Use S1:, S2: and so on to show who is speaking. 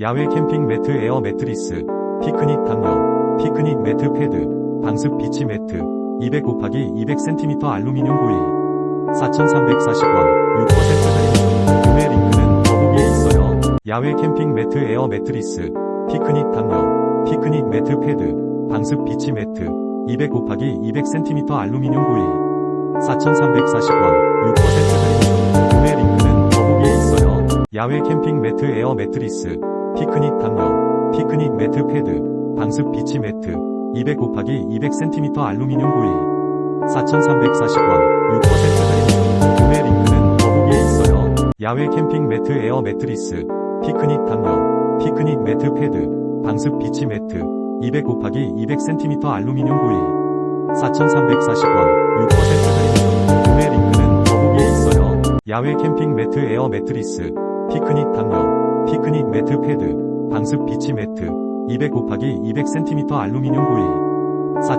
S1: 야외 캠핑 매트 에어 매트리스, 피크닉 담요, 피크닉 매트 패드, 방습 비치 매트, 200 곱하기 200cm 알루미늄 호일, 4,340원, 6% 할인, 구매 링크는 더보기에 있어요. 야외 캠핑 매트 에어 매트리스, 피크닉 담요, 피크닉 매트 패드, 방습 비치 매트, 200 곱하기 200cm 알루미늄 호일, 4,340원, 6% 할인, 구매 링크는 더보기에 있어요. 야외 캠핑 매트 에어 매트리스, 피크닉 담요, 피크닉 매트 패드, 방습 비치 매트, 200 곱하기 200cm 알루미늄 호일, 4,340원, 6% 할인, 구매 링크는 더보기에 있어요. 야외 캠핑 매트 에어 매트리스, 피크닉 담요, 피크닉 매트 패드, 방습 비치 매트, 200 곱하기 200cm 알루미늄 호일, 4,340원, 6% 할인, 구매 링크는 더보기에 있어요. 야외 캠핑 매트 에어 매트리스, 피크닉 담요, 피크닉 매트 패드, 방습 비치 매트, 200 곱하기 200cm 알루미늄 호일, 4,000